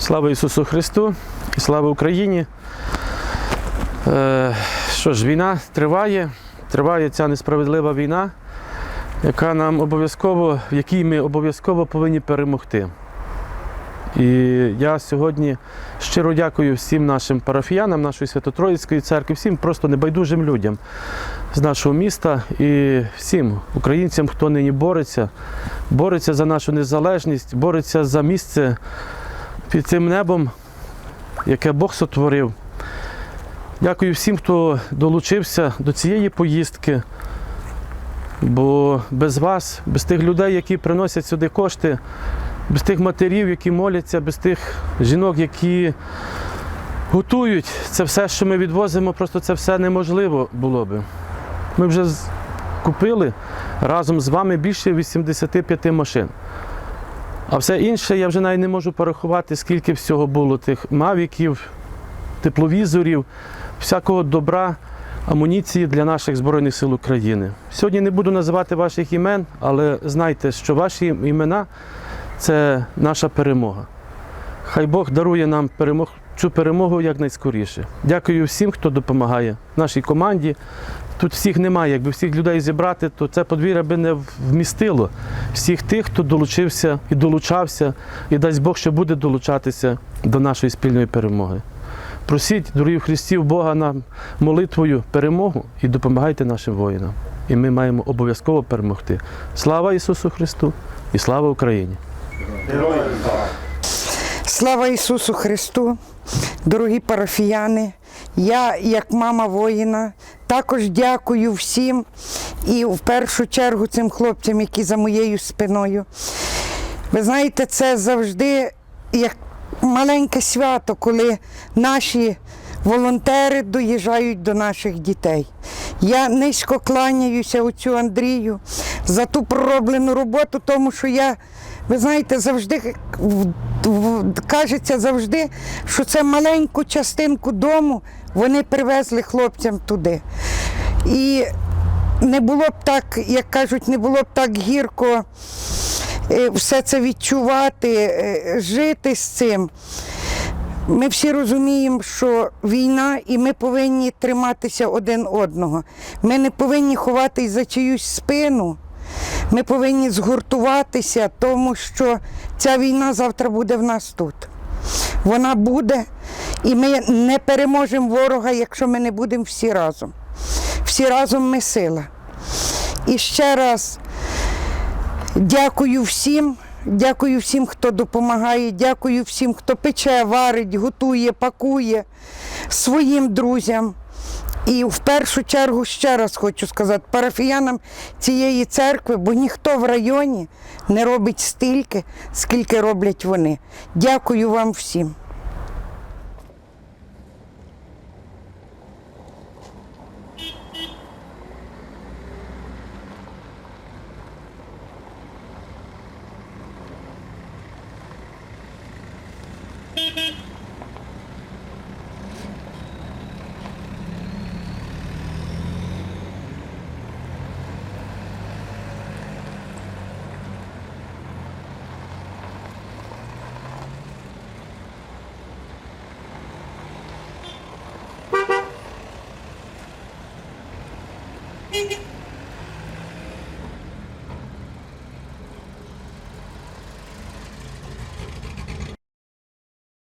Слава Ісусу Христу і слава Україні. Е, що ж, війна триває, триває ця несправедлива війна, яка нам обов'язково, в якій ми обов'язково повинні перемогти. І я сьогодні щиро дякую всім нашим парафіянам нашої Свято-Троїцької церкви, всім просто небайдужим людям з нашого міста і всім українцям, хто нині бореться, бореться за нашу незалежність, бореться за місце під цим небом, яке Бог сотворив. Дякую всім, хто долучився до цієї поїздки. Бо без вас, без тих людей, які приносять сюди кошти, без тих матерів, які моляться, без тих жінок, які готують це все, що ми відвозимо, просто це все неможливо було би. Ми вже купили разом з вами більше 85 машин. А все інше я вже навіть не можу порахувати, скільки всього було тих мавіків, тепловізорів, всякого добра, амуніції для наших Збройних сил України. Сьогодні не буду називати ваших імен, але знайте, що ваші імена це наша перемога. Хай Бог дарує нам перемог, цю перемогу якнайскоріше. Дякую всім, хто допомагає нашій команді. Тут всіх немає. Якби всіх людей зібрати, то це подвір'я би не вмістило всіх тих, хто долучився і долучався, і дасть Бог, що буде долучатися до нашої спільної перемоги. Просіть, дорогі Христів, Бога нам молитвою перемогу і допомагайте нашим воїнам. І ми маємо обов'язково перемогти. Слава Ісусу Христу і слава Україні! Слава Ісусу Христу, дорогі парафіяни. Я, як мама воїна, також дякую всім і в першу чергу цим хлопцям, які за моєю спиною. Ви знаєте, це завжди як маленьке свято, коли наші волонтери доїжджають до наших дітей. Я низько кланяюся оцю Андрію за ту пророблену роботу, тому що я, ви знаєте, завжди кажеться завжди, що це маленьку частинку дому вони привезли хлопцям туди. І не було б так, як кажуть, не було б так гірко е, все це відчувати, е, жити з цим. Ми всі розуміємо, що війна, і ми повинні триматися один одного. Ми не повинні ховатись за чиюсь спину. Ми повинні згуртуватися, тому що ця війна завтра буде в нас тут. Вона буде, і ми не переможемо ворога, якщо ми не будемо всі разом. Всі разом ми сила. І ще раз дякую всім. Дякую всім, хто допомагає, дякую всім, хто пече, варить, готує, пакує своїм друзям. І в першу чергу ще раз хочу сказати парафіянам цієї церкви, бо ніхто в районі не робить стільки, скільки роблять вони. Дякую вам всім.